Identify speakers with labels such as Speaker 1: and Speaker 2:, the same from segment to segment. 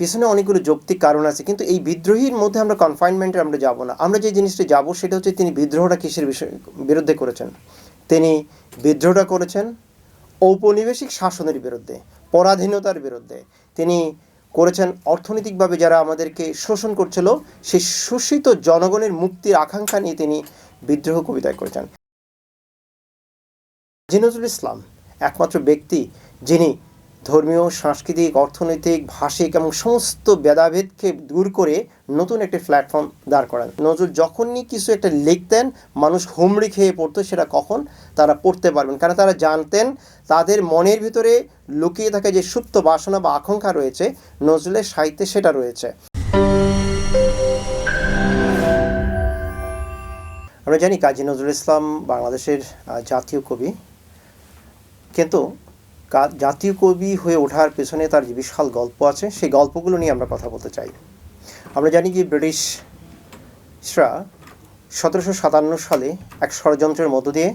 Speaker 1: পিছনে অনেকগুলো যৌক্তিক কারণ আছে, কিন্তু এই বিদ্রোহীর মধ্যে আমরা কনফাইনমেন্টে আমরা যাব না। আমরা যে জিনিসটা যাব সেটা হচ্ছে তিনি বিদ্রোহটা কিসের বিষয়, বিরুদ্ধে করেছেন? তিনি বিদ্রোহটা করেছেন ঔপনিবেশিক শাসনের বিরুদ্ধে, পরাধীনতার বিরুদ্ধে। তিনি করেছেন অর্থনৈতিকভাবে যারা আমাদেরকে শোষণ করছিল, সেই শোষিত জনগণের মুক্তির আকাঙ্ক্ষা নিয়ে তিনি বিদ্রোহ কবিতায় করেছেন। কাজী নজরুল ইসলাম একমাত্র ব্যক্তি যিনি ধর্মীয়, সাংস্কৃতিক, অর্থনৈতিক, ভাষিক এবং সমস্ত ভেদাভেদকে দূর করে নতুন একটি প্ল্যাটফর্ম দাঁড় করান। নজরুল যখনই কিছু একটা লিখতেন, মানুষ হুমড়ি খেয়ে পড়তো, সেটা কখন তারা পড়তে পারবেন। কারণ তারা জানতেন, তাদের মনের ভিতরে লুকিয়ে থাকা যে সুপ্ত বাসনা বা আকাঙ্ক্ষা রয়েছে, নজরুলের সাহিত্যে সেটা রয়েছে। আমরা জানি কাজী নজরুল ইসলাম বাংলাদেশের জাতীয় কবি। কিন্তু জাতীয় কবি হয়ে ওঠার পেছনে তার যে বিশাল গল্প আছে, সেই গল্পগুলো নিয়ে আমরা কথা বলতে চাই। আমরা জানি যে ব্রিটিশরা সতেরোশো সাতান্ন সালে এক ষড়যন্ত্রের মধ্য দিয়ে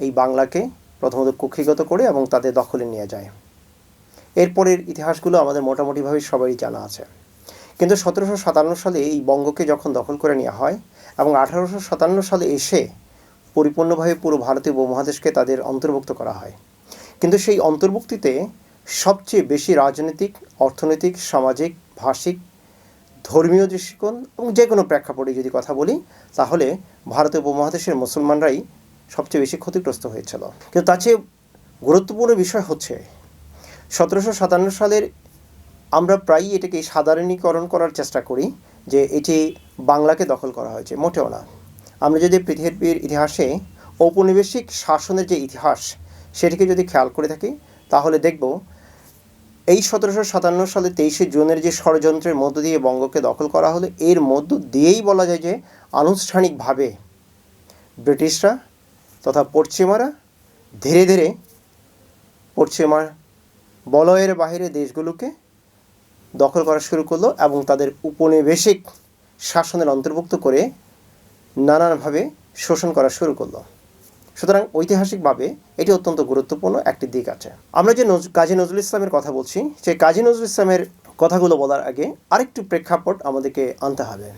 Speaker 1: এই বাংলাকে প্রথমত কক্ষিগত করে এবং তাদের দখলে নিয়ে যায়। এরপরের ইতিহাসগুলো আমাদের মোটামুটিভাবে সবারই জানা আছে। কিন্তু সতেরোশো সাতান্ন সালে এই বঙ্গকে যখন দখল করে নেওয়া হয় এবং আঠারোশো সাতান্ন সালে এসে পরিপূর্ণভাবে পুরো ভারতীয় উপমহাদেশকে তাদের অন্তর্ভুক্ত করা হয় কিন্তু সেই অন্তর্ভুক্তিতে সবচেয়ে বেশি রাজনৈতিক, অর্থনৈতিক, সামাজিক, ভাষিক, ধর্মীয় দৃষ্টিকোণ এবং যে কোনো প্রেক্ষাপটে যদি কথা বলি, তাহলে ভারতীয় উপমহাদেশের মুসলমানরাই সবচেয়ে বেশি ক্ষতিগ্রস্ত হয়েছিল। কিন্তু তার চেয়ে গুরুত্বপূর্ণ বিষয় হচ্ছে, সতেরোশো সাতান্ন সালের আমরা প্রায়ই এটাকে সাধারণীকরণ করার চেষ্টা করি যে এটি বাংলাকে দখল করা হয়েছে। মোটেও না। আমরা যদি পৃথিবীর ইতিহাসে ঔপনিবেশিক শাসনের যে ইতিহাস সেটিকে যদি খেয়াল করে থাকি, তাহলে দেখব এই সতেরোশো সাতান্ন সালে তেইশে জুনের যে ষড়যন্ত্রের মধ্য দিয়ে বঙ্গকে দখল করা হলো, এর মধ্য দিয়েই বলা যায় যে আনুষ্ঠানিকভাবে ব্রিটিশরা তথা পশ্চিমারা ধীরে ধীরে পশ্চিমার বলয়ের বাইরে দেশগুলোকে দখল করা শুরু করল এবং তাদের উপনিবেশিক শাসনের অন্তর্ভুক্ত করে নানানভাবে শোষণ করা শুরু করল। সুতরাং ঐতিহাসিকভাবে এটি অত্যন্ত গুরুত্বপূর্ণ একটি দিক আছে। আমরা যে কাজী নজরুল ইসলামের কথা বলছি, সেই কাজী নজরুল ইসলামের কথাগুলো বলার আগে আরেকটু প্রেক্ষাপট আমাদেরকে আনতে হবে।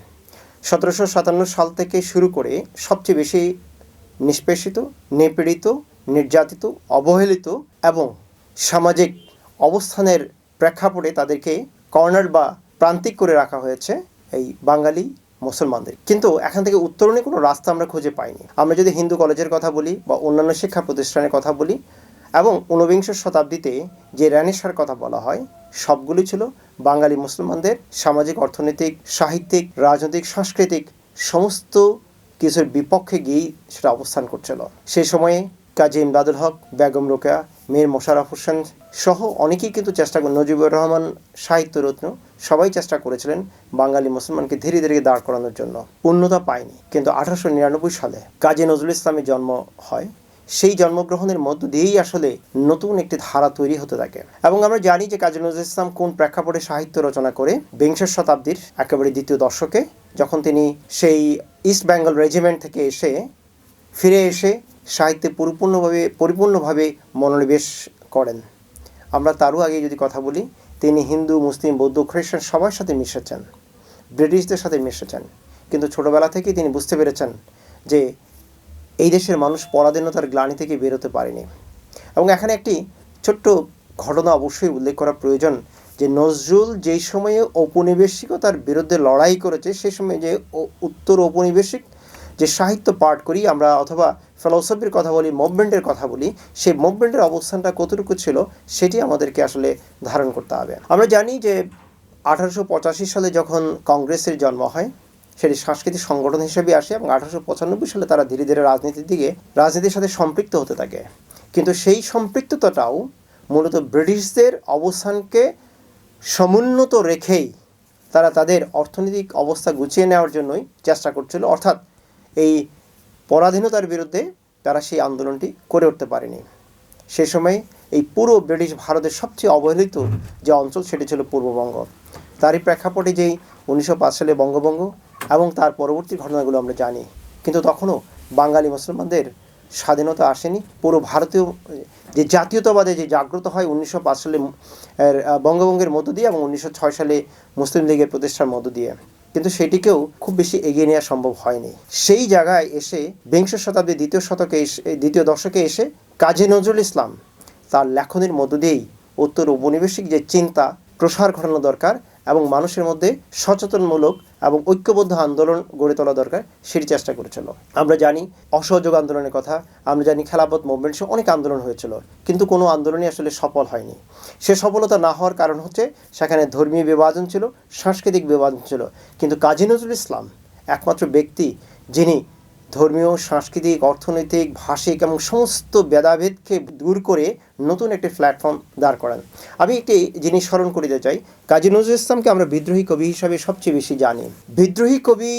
Speaker 1: সতেরোশো সাতান্ন সাল থেকে শুরু করে সবচেয়ে বেশি নিষ্পেষিত, নিপীড়িত, নির্যাতিত, অবহেলিত এবং সামাজিক অবস্থানের প্রেক্ষাপটে তাদেরকে কর্নার বা প্রান্তিক করে রাখা হয়েছে এই বাঙালি মুসলমানদের। কিন্তু এখান থেকে উত্তরণে কোনো রাস্তা আমরা খুঁজে পাইনি। আমরা যদি হিন্দু কলেজের কথা বলি বা অন্যান্য শিক্ষা প্রতিষ্ঠানের কথা বলি এবং ঊনবিংশ শতাব্দীতে যে র্যানেসার কথা বলা হয়, সবগুলি ছিল বাঙালি মুসলমানদের সামাজিক, অর্থনৈতিক, সাহিত্যিক, রাজনৈতিক, সাংস্কৃতিক সমস্ত কিছুর বিপক্ষে গিয়েই সেটা অবস্থান করছিল। সেই সময়ে কাজী ইমদাদুল হক, বেগম রোকেয়া মীর মোশাররফ হোসেন সহ অনেকেই কিন্তু চেষ্টা করেন। নজিবুর রহমান সাহিত্যরত্ন সবাই চেষ্টা করেছিলেন বাঙালি মুসলমানকে ধীরে ধীরে দাঁড় করানোর জন্য। পূর্ণতা পায়নি। কিন্তু আঠারোশো নিরানব্বই সালে কাজী নজরুল ইসলামের জন্ম হয়। সেই জন্মগ্রহণের মধ্য দিয়েই আসলে নতুন একটি ধারা তৈরি হতে থাকে। এবং আমরা জানি যে কাজী নজরুল ইসলাম কোন প্রেক্ষাপটে সাহিত্য রচনা করে বিংশ শতাব্দীর একেবারে দ্বিতীয় দশকে, যখন তিনি সেই ইস্ট বেঙ্গল রেজিমেন্ট থেকে এসে ফিরে এসে সাহিত্যে পরিপূর্ণভাবে পরিপূর্ণভাবে মনোনিবেশ করেন। আমরা তারও আগে যদি কথা বলি, তিনি হিন্দু, মুসলিম, বৌদ্ধ, খ্রিস্টান সবার সাথে মিশেছেন ব্রিটিশদের সাথে মিশেছেন কিন্তু ছোটবেলা থেকেই তিনি বুঝতে পেরেছেন যে এই দেশের মানুষ পরাধীনতার গ্লানি থেকে বেরোতে পারেনি। এবং এখানে একটি ছোট্ট ঘটনা অবশ্যই উল্লেখ করা প্রয়োজন যে নজরুল যেই সময়ে ঔপনিবেশিকতার বিরুদ্ধে লড়াই করেছে, সেই সময় যে উত্তর ঔপনিবেশিক যে সাহিত্য পাঠ করি আমরা অথবা ফিলসফির কথা বলি মুভমেন্টের কথা বলি, সেই মুভমেন্টের অবস্থানটা কতটুকু ছিল সেটি আমাদেরকে আসলে ধারণ করতে হবে। আমরা জানি যে আঠারোশো পঁচাশি সালে যখন কংগ্রেসের জন্ম হয়, সেটি সাংস্কৃতিক সংগঠন হিসেবে আসে এবং আঠারোশো পঁচানব্বই সালে তারা ধীরে ধীরে রাজনীতির দিকে, রাজনীতির সাথে সম্পৃক্ত হতে থাকে। কিন্তু সেই সম্পৃক্ততাটাও মূলত ব্রিটিশদের অবস্থানকে সমুন্নত রেখেই তারা তাদের অর্থনৈতিক অবস্থা গুছিয়ে নেওয়ার জন্যই চেষ্টা করছিল। অর্থাৎ এই পরাধীনতার বিরুদ্ধে তারা সেই আন্দোলনটি করে উঠতে পারেনি। সে সময় এই পুরো ব্রিটিশ ভারতের সবচেয়ে অবহেলিত যে অঞ্চল সেটি ছিল পূর্ববঙ্গ। তারই প্রেক্ষাপটে যেই উনিশশো পাঁচ সালে বঙ্গভঙ্গ এবং তার পরবর্তী ঘটনাগুলো আমরা জানি, কিন্তু তখনও বাঙালি মুসলমানদের স্বাধীনতা আসেনি। পুরো ভারতীয়, যে জাতীয়তাবাদে যে জাগ্রত হয় উনিশশো পাঁচ সালে বঙ্গভঙ্গের মধ্য দিয়ে এবং উনিশশো ছয় সালে মুসলিম লীগের প্রতিষ্ঠার মধ্য দিয়ে। কিন্তু সেটিকেও খুব বেশি এগিয়ে নেওয়া সম্ভব হয়নি। সেই জায়গায় এসে বিংশ শতাব্দীর দ্বিতীয় শতকে এসে দ্বিতীয় দশকে এসে কাজী নজরুল ইসলাম তার লেখনের মধ্য দিয়েই উত্তর ঔপনিবেশিক যে চিন্তা প্রসার ঘটানো দরকার এবং মানুষের মধ্যে সচেতনমূলক এবং ঐক্যবদ্ধ আন্দোলন গড়ে তোলা দরকার, সেটি চেষ্টা করেছিল। আমরা জানি অসহযোগ আন্দোলনের কথা, আমরা জানি খেলাপথ মুভমেন্ট সহ অনেক আন্দোলন হয়েছিল, কিন্তু কোনো আন্দোলনই আসলে সফল হয়নি। সে সফলতা না হওয়ার কারণ হচ্ছে, সেখানে ধর্মীয় বিভাজন ছিল, সাংস্কৃতিক বিভাজন ছিল, কিন্তু কাজী নজরুল ইসলাম একমাত্র ব্যক্তি যিনি ধর্মীয়, সাংস্কৃতিক, অর্থনৈতিক, ভাষিক এবং সমস্ত ভেদাভেদকে দূর করে নতুন একটি প্ল্যাটফর্ম দাঁড় করান। আমি একটি জিনিস স্মরণ করিতে চাই। কাজী নজরুল ইসলামকে আমরা বিদ্রোহী কবি হিসাবে সবচেয়ে বেশি জানি। বিদ্রোহী কবি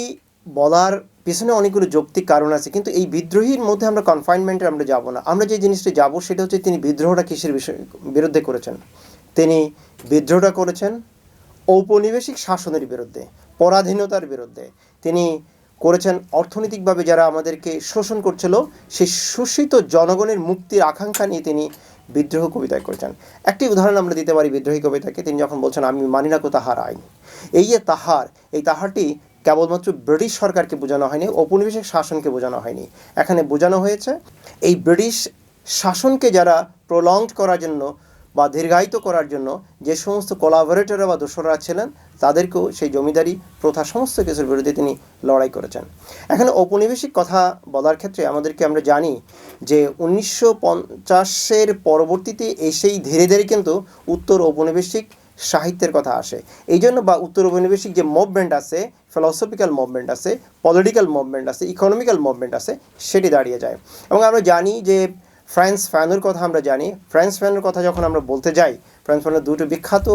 Speaker 1: বলার পিছনে অনেকগুলো যৌক্তিক কারণ আছে, কিন্তু এই বিদ্রোহীর মধ্যে আমরা কনফাইনমেন্টে আমরা যাব না। আমরা যে জিনিসটি যাব সেটা হচ্ছে তিনি বিদ্রোহটা কিসের বিষয় বিরুদ্ধে করেছেন? তিনি বিদ্রোহটা করেছেন ঔপনিবেশিক শাসনের বিরুদ্ধে, পরাধীনতার বিরুদ্ধে। তিনি করেছেন অর্থনৈতিকভাবে যারা আমাদেরকে শোষণ করছিল, সেই শোষিত জনগণের মুক্তির আকাঙ্ক্ষা নিয়ে তিনি বিদ্রোহ কবিতায় করেছেন। একটি উদাহরণ আমরা দিতে পারি বিদ্রোহী কবিতাকে। তিনি যখন বলছেন, আমি মানি না কো তাহার আইন। এই যে তাহার, এই তাহারটি কেবলমাত্র ব্রিটিশ সরকারকে বোঝানো হয়নি, ঔপনিবেশিক শাসনকে বোঝানো হয়নি। এখানে বোঝানো হয়েছে, এই ব্রিটিশ শাসনকে যারা প্রলংড করার জন্য বা দীর্ঘায়িত করার জন্য যে সমস্ত কোলাবোরেটররা বা দোসররা ছিলেন, তাদেরকেও সেই জমিদারি প্রথা সমস্ত কিছুর বিরুদ্ধে তিনি লড়াই করেছেন। এখানে ঔপনিবেশিক কথা বলার ক্ষেত্রে আমাদেরকে আমরা জানি যে উনিশশো পঞ্চাশের পরবর্তীতে এসেই ধীরে ধীরে কিন্তু উত্তর ঔপনিবেশিক সাহিত্যের কথা আসে। এই জন্য বা উত্তর ঔপনিবেশিক যে মুভমেন্ট আছে ফিলসফিক্যাল মুভমেন্ট আছে পলিটিক্যাল মুভমেন্ট আছে ইকোনমিক্যাল মুভমেন্ট আছে, সেটি দাঁড়িয়ে যায়। এবং আমরা জানি যে ফ্রান্স ফ্যানোর কথা আমরা জানি। ফ্রান্স ফ্যানোর কথা যখন আমরা বলতে যাই, ফ্রান্স ফ্যানোর দুটো বিখ্যাত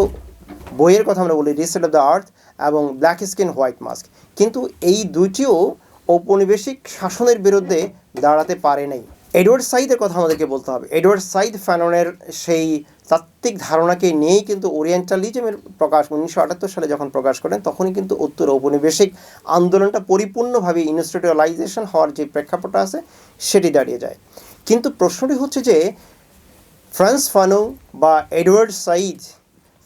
Speaker 1: বইয়ের কথা আমরা বলি, রিসেট অফ দ্য আর্থ এবং ব্ল্যাক স্কিন হোয়াইট মাস্ক। কিন্তু এই দুটিও ঔপনিবেশিক শাসনের বিরুদ্ধে দাঁড়াতে পারে নাই। এডওয়ার্ড সাইদের কথা আমাদেরকে বলতে হবে। এডওয়ার্ড সাইদ ফ্যাননের সেই তাত্ত্বিক ধারণাকে নিয়েই কিন্তু ওরিয়েন্টালিজমের প্রকাশ উনিশশো আটাত্তর সালে যখন প্রকাশ করেন, তখনই কিন্তু উত্তর ঔপনিবেশিক আন্দোলনটা পরিপূর্ণভাবে ইনস্টিটিউলাইজেশন হওয়ার যে প্রেক্ষাপটটা আছে, সেটি দাঁড়িয়ে যায়। কিন্তু প্রশ্নটি হচ্ছে যে, ফ্রান্স ফানো বা এডওয়ার্ড সাইজ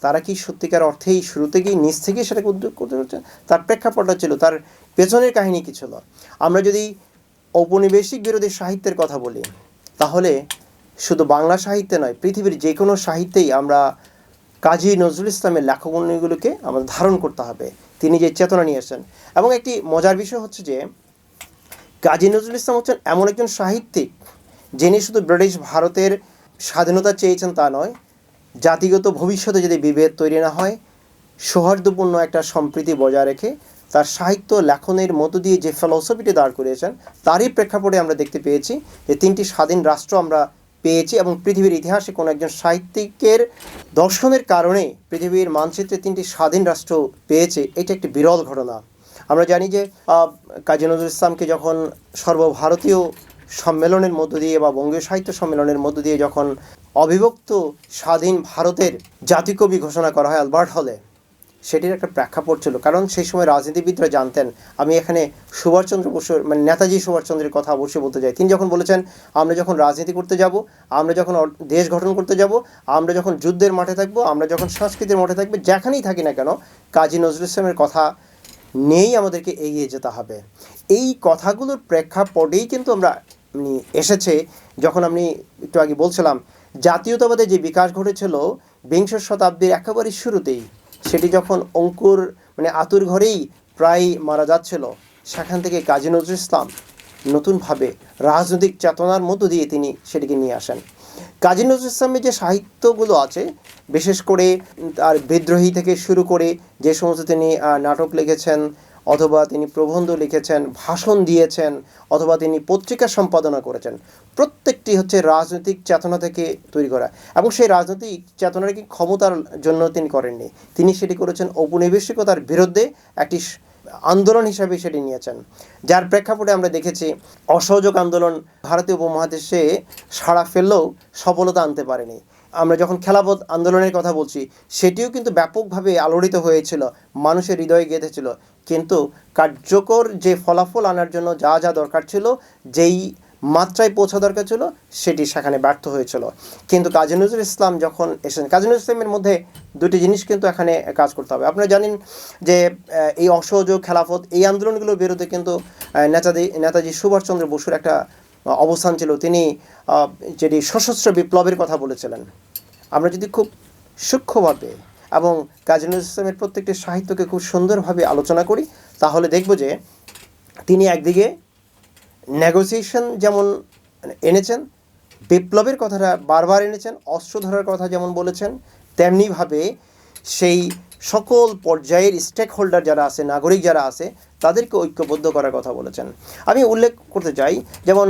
Speaker 1: তারা কি সত্যিকার অর্থেই শুরু থেকেই নিজ থেকেই সেটাকে উদ্যোগ করতে হচ্ছে তার প্রেক্ষাপটটা ছিল, তার পেছনের কাহিনী কী ছিল? আমরা যদি ঔপনিবেশিক বিরোধী সাহিত্যের কথা বলি, তাহলে শুধু বাংলা সাহিত্যে নয়, পৃথিবীর যে কোনো সাহিত্যেই আমরা কাজী নজরুল ইসলামের লেখকগুলোকে আমাদের ধারণ করতে হবে। তিনি যে চেতনা নিয়ে এসেছেন। এবং একটি মজার বিষয় হচ্ছে যে, কাজী নজরুল ইসলাম হচ্ছেন এমন একজন সাহিত্যিক যিনি শুধু ব্রিটিশ ভারতের স্বাধীনতা চেয়েছেন তা নয়, জাতিগত ভবিষ্যতে যদি বিভেদ তৈরি না হয়, সৌহার্দ্যপূর্ণ একটা সম্প্রীতি বজায় রেখে তার সাহিত্য লেখনের মধ্য দিয়ে যে ফিলসফিটি দাঁড় করিয়েছেন, তারই প্রেক্ষাপটে আমরা দেখতে পেয়েছি যে তিনটি স্বাধীন রাষ্ট্র আমরা পেয়েছি এবং পৃথিবীর ইতিহাসে কোনো একজন সাহিত্যিকের দর্শনের কারণে পৃথিবীর মানচিত্রে তিনটি স্বাধীন রাষ্ট্র পেয়েছে, এটা একটি বিরল ঘটনা। আমরা জানি যে কাজী নজরুল ইসলামকে যখন সর্বভারতীয় সম্মেলনের মধ্য দিয়ে বা বঙ্গীয় সাহিত্য সম্মেলনের মধ্য দিয়ে যখন অবিভক্ত স্বাধীন ভারতের জাতিকবি ঘোষণা করা হয় আলবার্ট হলে, সেটির একটা প্রেক্ষাপট ছিল। কারণ সেই সময় রাজনীতিবিদরা জানতেন, আমি এখানে সুভাষচন্দ্র বসুর মানে নেতাজি সুভাষচন্দ্রের কথা অবশ্যই বলতে চাই। তিনি যখন বলেছেন, আমরা যখন রাজনীতি করতে যাব, আমরা যখন দেশ গঠন করতে যাব, আমরা যখন যুদ্ধের মাঠে থাকব, আমরা যখন সংস্কৃতির মাঠে থাকব, যেখানেই থাকি না কেন, কাজী নজরুল ইসলামের কথা নিয়েই আমাদেরকে এগিয়ে যেতে হবে। এই কথাগুলোর প্রেক্ষাপটেই কিন্তু আমরা এসেছে, যখন আমি একটু আগে বলছিলাম, জাতীয়তাবাদে যে বিকাশ ঘটেছিল বিংশ শতাব্দীর একেবারে শুরুতেই, সেটি যখন অঙ্কুর মানে আতুর ঘরেই প্রায় মারা যাচ্ছিল, সেখান থেকে কাজী নজরুল ইসলাম নতুনভাবে রাজনৈতিক চেতনার মধ্য দিয়ে তিনি সেটিকে নিয়ে আসেন। কাজী নজরুল ইসলামের যে সাহিত্যগুলো আছে, বিশেষ করে তার বিদ্রোহী থেকে শুরু করে যে সমস্ত তিনি নাটক লিখেছেন অথবা তিনি প্রবন্ধ লিখেছেন, ভাষণ দিয়েছেন, অথবা তিনি পত্রিকা সম্পাদনা করেছেন। প্রত্যেকটি হচ্ছে রাজনৈতিক চেতনা থেকে তৈরি করা। এবং সেই রাজনৈতিক চেতনার কি ক্ষমতার জন্য তিনি করেননি। তিনি সেটি করেছেন ঔপনিবেশিকতার বিরুদ্ধে একটি আন্দোলন হিসাবে সেটি নিয়েছেন। যার প্রেক্ষাপটে আমরা দেখেছি অসহযোগ আন্দোলন ভারতীয় উপমহাদেশে সাড়া ফেললেও সফলতা আনতে পারেনি। আমরা যখন খেলাপথ আন্দোলনের কথা বলছি, সেটিও কিন্তু ব্যাপকভাবে আলোড়িত হয়েছিল, মানুষের হৃদয়ে গেঁথেছিল। কিন্তু কার্যকর যে ফলাফল আনার জন্য যা যা দরকার ছিল, যেই মাত্রায় পৌঁছা দরকার ছিল, সেটি সেখানে ব্যর্থ হয়েছিল। কিন্তু কাজী নজরুল ইসলাম যখন এসেছেন, কাজী নজরুল ইসলামের মধ্যে দুটি জিনিস কিন্তু এখানে কাজ করতে হবে। আপনারা জানেন যে এই অসহযোগ, খেলাফত, এই আন্দোলনগুলোর বিরুদ্ধে কিন্তু নেতাজি নেতাজি সুভাষচন্দ্র বসুর একটা অবস্থান ছিল। তিনি যেটি সশস্ত্র বিপ্লবের কথা বলেছিলেন। আমরা যদি খুব সূক্ষ্মভাবে এবং কাজী নজরুল ইসলামের প্রত্যেকটি সাহিত্যকে খুব সুন্দরভাবে আলোচনা করি, তাহলে দেখব যে, তিনি একদিকে নেগোসিয়েশন যেমন এনেছেন, বিপ্লবের কথাটা বারবার এনেছেন অস্ত্র ধরার কথা যেমন বলেছেন, তেমনিভাবে সেই সকল পর্যায়ের স্টেক হোল্ডার যারা আছে, নাগরিক যারা আছে, তাদেরকে ঐক্যবদ্ধ করার কথা বলেছেন। আমি উল্লেখ করতে চাই, যেমন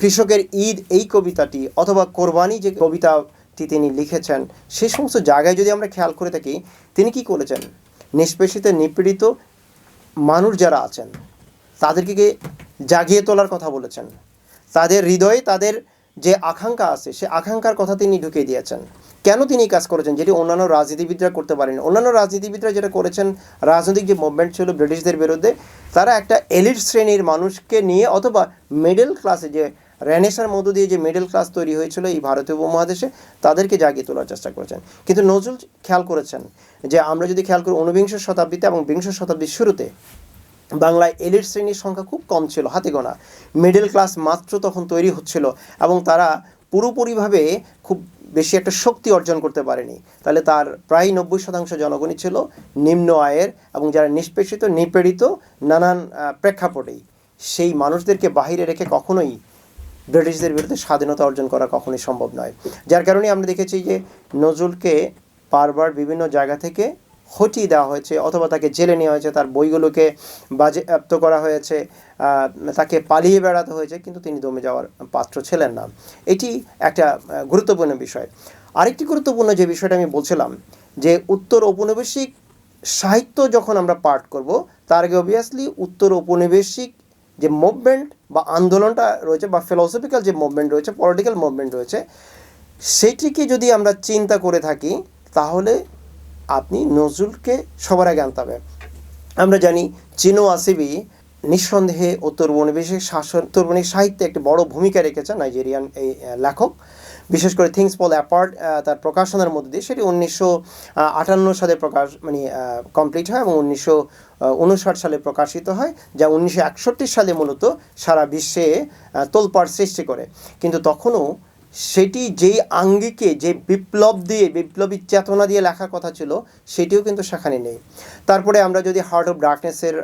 Speaker 1: কৃষকের ঈদ এই কবিতাটি অথবা কোরবানি যে কবিতাটি তিনি লিখেছেন সেই সমস্ত জায়গায় যদি আমরা খেয়াল করে থাকি, তিনি কি করেছেন? নিষ্পেষিত, নিপীড়িত মানুষ যারা আছেন, তাদেরকে জাগিয়ে তোলার কথা বলেছেন। তাদের হৃদয়ে তাদের যে আকাঙ্ক্ষা আছে, সে আকাঙ্ক্ষার কথা তিনি ঢুকিয়ে দিয়েছেন। কেন তিনি কাজ করেছেন? যেটি অন্যান্য রাজনীতিবিদরা করতে পারেন। অন্যান্য রাজনীতিবিদরা যেটা করেছেন, রাজনৈতিক যে মুভমেন্ট ছিল ব্রিটিশদের বিরুদ্ধে, তারা একটা এলিট শ্রেণির মানুষকে নিয়ে অথবা মিডল ক্লাসে যে রেনেসার মধ্য দিয়ে যে মিডল ক্লাস তৈরি হয়েছিল এই ভারতীয় উপমহাদেশে, তাদেরকে জাগিয়ে তোলার চেষ্টা করেছেন। কিন্তু নজরুল খেয়াল করেছেন যে আমরা যদি খেয়াল করি ঊনবিংশ শতাব্দীতে এবং বিংশ শতাব্দীর শুরুতে বাংলায় এলিট শ্রেণির সংখ্যা খুব কম ছিল, হাতে গোনা। মিডল ক্লাস মাত্র তখন তৈরি হচ্ছিল এবং তারা পুরোপুরিভাবে খুব বেশি একটা শক্তি অর্জন করতে পারেনি। তাহলে তার প্রায় নব্বই শতাংশ জনগণই ছিল নিম্ন আয়ের এবং যারা নিষ্পেষিত, নিপীড়িত, নানান প্রেক্ষাপটেই। সেই মানুষদেরকে বাহিরে রেখে কখনোই ব্রিটিশদের বিরুদ্ধে স্বাধীনতা অর্জন করা কখনোই সম্ভব নয়। যার কারণে আমরা দেখেছি যে নজরুলকে বারবার বিভিন্ন জায়গা থেকে হটিয়ে দেওয়া হয়েছে অথবা তাকে জেলে নেওয়া হয়েছে। তার বইগুলোকে বাজেয়াপ্ত করা হয়েছে তাকে পালিয়ে বেড়াতে হয়েছে, কিন্তু তিনি দমে যাওয়ার পাত্র ছিলেন না। এটি একটা গুরুত্বপূর্ণ বিষয়। আরেকটি গুরুত্বপূর্ণ যে বিষয়টা আমি বলছিলাম, যে উত্তর ঔপনিবেশিক সাহিত্য যখন আমরা পাঠ করব, তার আগে অবভিয়াসলি উত্তর ঔপনিবেশিক যে মুভমেন্ট বা আন্দোলনটা রয়েছে বা ফিলোসফিক্যাল যে মুভমেন্ট রয়েছে পলিটিক্যাল মুভমেন্ট রয়েছে, সেটিকে যদি আমরা চিন্তা করে থাকি, তাহলে আপনি নজরুলকে সবার আগে আনতে হবে। আমরা জানি চিনো আসিবি নিঃসন্দেহে উত্তর উপনিবেশিক শাসন উত্তর সাহিত্যে একটি বড় ভূমিকা রেখেছেন নাইজেরিয়ান এই লেখক। বিশেষ করে থিংস পল অ্যাপার্ট তার প্রকাশনার মধ্যে দিয়ে সেটি উনিশশো আটান্ন সালে প্রকাশ মানে কমপ্লিট হয় এবং উনিশশো উনষাট সালে প্রকাশিত হয়, যা উনিশশো একষট্টি সালে মূলত সারা বিশ্বে তোলপাড় সৃষ্টি করে। কিন্তু তখনও সেটি যেই আঙ্গিকে, যে বিপ্লব দিয়ে, বিপ্লবী চেতনা দিয়ে লেখার কথা ছিল, সেটিও কিন্তু সেখানে নেই। তারপরে আমরা যদি হার্ট অফ ডার্কনেসের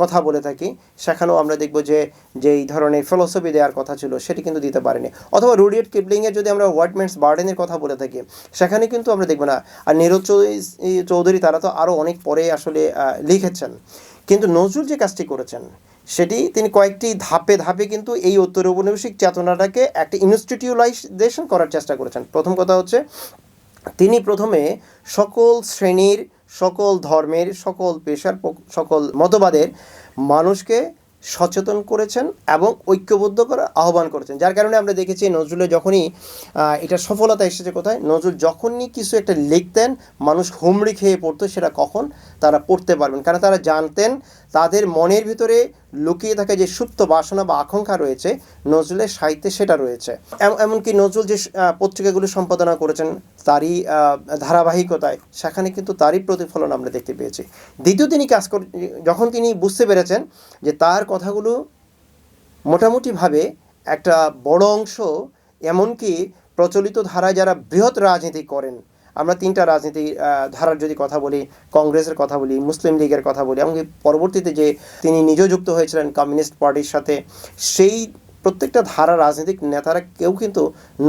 Speaker 1: কথা বলে থাকি, সেখানেও আমরা দেখব যে যে এই ধরনের ফিলোসফি দেওয়ার কথা ছিল, সেটি কিন্তু দিতে পারেনি। অথবা রুডিয়েট কিপলিংয়ের যদি আমরা ওয়ার্ডমেন্টস বার্ডেনের কথা বলে থাকি, সেখানে কিন্তু আমরা দেখব না। আর নীরজ চৌধুরী, তারা তো আরও অনেক পরে আসলে লিখেছেন। কিন্তু নজরুল যে কাজটি করেছেন, সেটি তিনি কয়েকটি ধাপে ধাপে কিন্তু এই উত্তর ঔপনিবেশিক চেতনাটাকে একটা ইনস্টিটিউলাইজেশন করার চেষ্টা করেছেন। প্রথম কথা হচ্ছে, তিনি প্রথমে সকল শ্রেণির, সকল ধর্মের, সকল পেশার, সকল মতবাদের মানুষকে সচেতন করেছেন এবং ঐক্যবদ্ধ করার আহ্বান করেছেন। যার কারণে আমরা দেখেছি নজরুলের যখনই এটা সফলতা এসেছে কোথায়? নজরুল যখনই কিছু একটা লিখতেন, মানুষ হুমড়ি খেয়ে পড়তো, সেটা কখন? তারা পড়তে পারবেন। কারণ তারা জানতেন তাদের মনের ভিতরে লুকিয়ে থাকা যে সুপ্ত বাসনা বা আকাঙ্ক্ষা রয়েছে, নজরুলের সাহিত্যে সেটা রয়েছে। এম- এমনকি নজরুল যে পত্রিকাগুলো সম্পাদনা করেছেন, তারই ধারাবাহিকতায়, সেখানে কিন্তু তারই প্রতিফলন আমরা দেখতে পেয়েছি। দ্বিতীয় তিনি কাজ কর, যখন তিনি বুঝতে পেরেছেন যে তার কথাগুলো মোটামুটিভাবে একটা বড় অংশ এমনকি প্রচলিত ধারায় যারা বৃহৎ রাজনীতি করেন আমরা তিনটা রাজনীতি ধারার যদি কথা বলি, কংগ্রেসের কথা বলি, মুসলিম লীগের কথা বলি এমনকি পরবর্তীতে যে তিনি নিজেও যুক্ত হয়েছিলেন কমিউনিস্ট পার্টির সাথে, সেই প্রত্যেকটা ধারা রাজনৈতিক নেতারা কেউ কিন্তু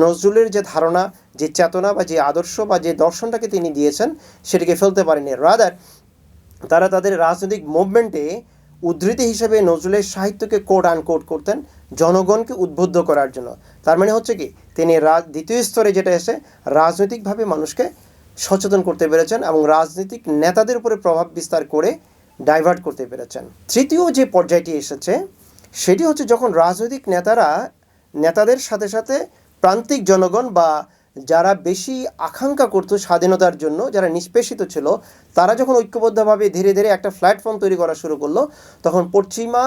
Speaker 1: নজরুলের যে ধারণা, যে চেতনা বা যে আদর্শ বা যে দর্শনটাকে তিনি দিয়েছেন, সেটিকে ফেলতে পারেনি। রাদার তারা তাদের রাজনৈতিক মুভমেন্টে উদ্ধৃতি হিসেবে নজরুলের সাহিত্যকে কোট আন কোট করতেন জনগণকে উদ্বুদ্ধ করার জন্য। তার মানে হচ্ছে কি, তিনি রাজ দ্বিতীয় স্তরে যেটা এসে রাজনৈতিকভাবে মানুষকে সচেতন করতে পেরেছেন এবং রাজনৈতিক নেতাদের উপরে প্রভাব বিস্তার করে ডাইভার্ট করতে পেরেছেন। তৃতীয় যে পর্যায়টি এসেছে, সেটি হচ্ছে যখন রাজনৈতিক নেতারা, নেতাদের সাথে সাথে প্রান্তিক জনগণ বা যারা বেশি আকাঙ্ক্ষা করতো স্বাধীনতার জন্য, যারা নিষ্পেষিত ছিল, তারা যখন ঐক্যবদ্ধভাবে ধীরে ধীরে একটা প্ল্যাটফর্ম তৈরি করা শুরু করল, তখন পশ্চিমা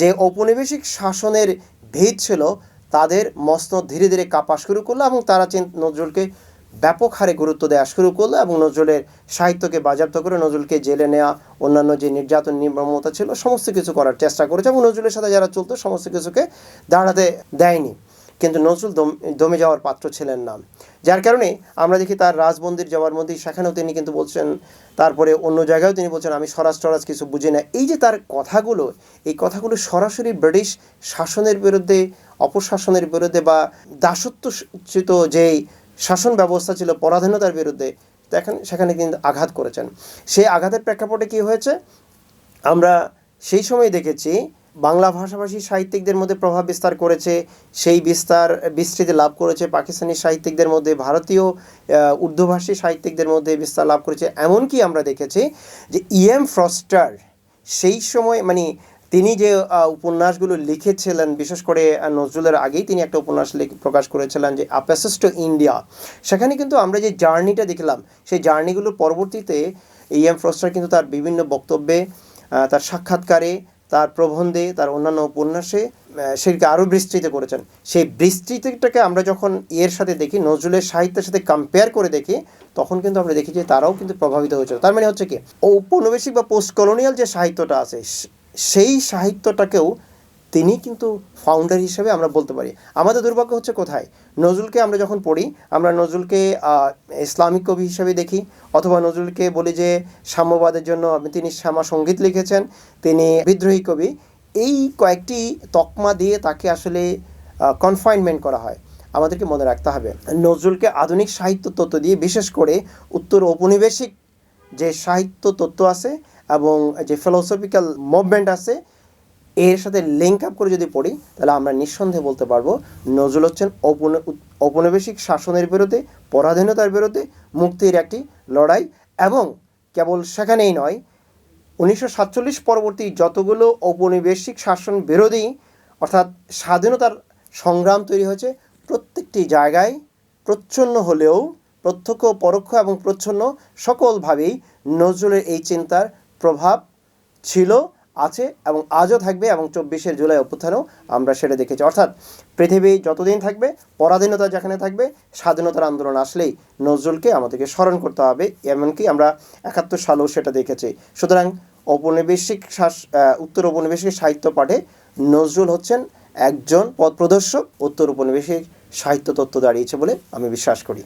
Speaker 1: যে ঔপনিবেশিক শাসনের ভিত ছিল, তাদের মসনদ ধীরে ধীরে কাঁপা শুরু করল এবং তারা নজরুলকে ব্যাপক হারে গুরুত্ব দেওয়া শুরু করল এবং নজরুলের সাহিত্যকে বাজেয়াপ্ত করে নজরুলকে জেলে নেওয়া অন্যান্য যে নির্যাতন নির্মমতা ছিল, সমস্ত কিছু করার চেষ্টা করেছে এবং নজরুলের সাথে যারা চলতো, সমস্ত কিছুকে দাঁড়াতে দেয়নি। কিন্তু নজরুল দম- যাওয়ার পাত্র ছিলেন না। যার কারণে আমরা দেখি তার রাজমন্দির যাওয়ার মধ্যে সেখানেও তিনি কিন্তু বলছেন, তারপরে অন্য জায়গায়ও তিনি বলছেন, আমি স্বরাজ টরাজ কিছু বুঝি না। এই যে তার কথাগুলো, এই কথাগুলো সরাসরি ব্রিটিশ শাসনের বিরুদ্ধে, অপশাসনের বিরুদ্ধে বা দাসত্বচ্যুত যেই শাসন ব্যবস্থা ছিল, পরাধীনতার বিরুদ্ধে, দেখেন, সেখানে কিন্তু আঘাত করেছেন। সেই আঘাতের প্রেক্ষাপটে কি হয়েছে? আমরা সেই সময় দেখেছি বাংলা ভাষাভাষী সাহিত্যিকদের মধ্যে প্রভাব বিস্তার করেছে, সেই বিস্তার, বিস্তৃতি লাভ করেছে পাকিস্তানি সাহিত্যিকদের মধ্যে, ভারতীয় উর্দুভাষী সাহিত্যিকদের মধ্যে বিস্তার লাভ করেছে। এমনকি আমরা দেখেছি যে ইএম ফ্রস্টার সেই সময় মানে তিনি যে উপন্যাসগুলো লিখেছিলেন, বিশেষ করে নজরুলের আগেই তিনি একটা উপন্যাস প্রকাশ করেছিলেন যে টু ইন্ডিয়া সেখানে কিন্তু আমরা যে জার্নিটা দেখলাম, সেই জার্নিগুলোর পরবর্তীতে ইএম ফ্রস্টার কিন্তু তার বিভিন্ন বক্তব্যে তার সাক্ষাৎকারে তার প্রবন্ধে, তার অন্যান্য উপন্যাসে সেটিকে আরও বিস্তৃত করেছেন। সেই বিস্তৃতিটাকে আমরা যখন এর সাথে দেখি, নজরুলের সাহিত্যের সাথে কম্পেয়ার করে দেখি, তখন কিন্তু আমরা দেখি যে তারাও কিন্তু প্রভাবিত হয়েছিল। তার মানে হচ্ছে কি ঔপনিবেশিক বা পোস্ট কলোনিয়াল যে সাহিত্যটা আছে সেই সাহিত্যটাকেও তিনি কিন্তু ফাউন্ডার হিসেবে আমরা বলতে পারি। আমাদের দুর্ভাগ্য হচ্ছে কোথায়? নজরুলকে আমরা যখন পড়ি, আমরা নজরুলকে ইসলামিক কবি হিসেবে দেখি, অথবা নজরুলকে বলি যে, সাম্যবাদের জন্য তিনি শ্যামা সংগীত লিখেছেন, তিনি বিদ্রোহী কবি, এই কয়েকটি তকমা দিয়ে তাকে আসলে কনফাইনমেন্ট করা হয়। আমাদেরকে মনে রাখতে হবে, নজরুলকে আধুনিক সাহিত্য তত্ত্ব দিয়ে বিশেষ করে উত্তর ঔপনিবেশিক যে সাহিত্য তত্ত্ব আছে এবং যে ফিলোসফিক্যাল মুভমেন্ট আছে এর সাথে লিঙ্ক আপ করে যদি পড়ি, তাহলে আমরা নিঃসন্দেহে বলতে পারব, নজরুল হচ্ছেন ঔপনিবেশিক শাসনের বিরুদ্ধে, পরাধীনতার বিরুদ্ধে মুক্তির একটি লড়াই এবং কেবল সেখানেই নয়, উনিশশো সাতচল্লিশ পরবর্তী যতগুলো ঔপনিবেশিক শাসন বিরোধী, অর্থাৎ স্বাধীনতার সংগ্রাম তৈরি হয়েছে, প্রত্যেকটি জায়গায় প্রচ্ছন্ন হলেও, প্রত্যক্ষ, পরোক্ষ এবং প্রচ্ছন্ন সকলভাবেই নজরুলের এই চিন্তার প্রভাব ছিল। আছে এবং আজও থাকবে এবং চব্বিশে জুলাই অভ্যুত্থানেও আমরা সেটা দেখেছি। অর্থাৎ পৃথিবী যতদিন থাকবে, পরাধীনতা যেখানে থাকবে, স্বাধীনতার আন্দোলন আসলেই নজরুলকে আমাদেরকে স্মরণ করতে হবে, এমনকি আমরা একাত্তর সালেও সেটা দেখেছি। সুতরাং ঔপনিবেশিক উত্তর ঔপনিবেশিক সাহিত্য পাঠে নজরুল হচ্ছেন একজন পথ প্রদর্শক, উত্তর উপনিবেশিক সাহিত্য তত্ত্ব দাঁড়িয়েছে বলে আমি বিশ্বাস করি।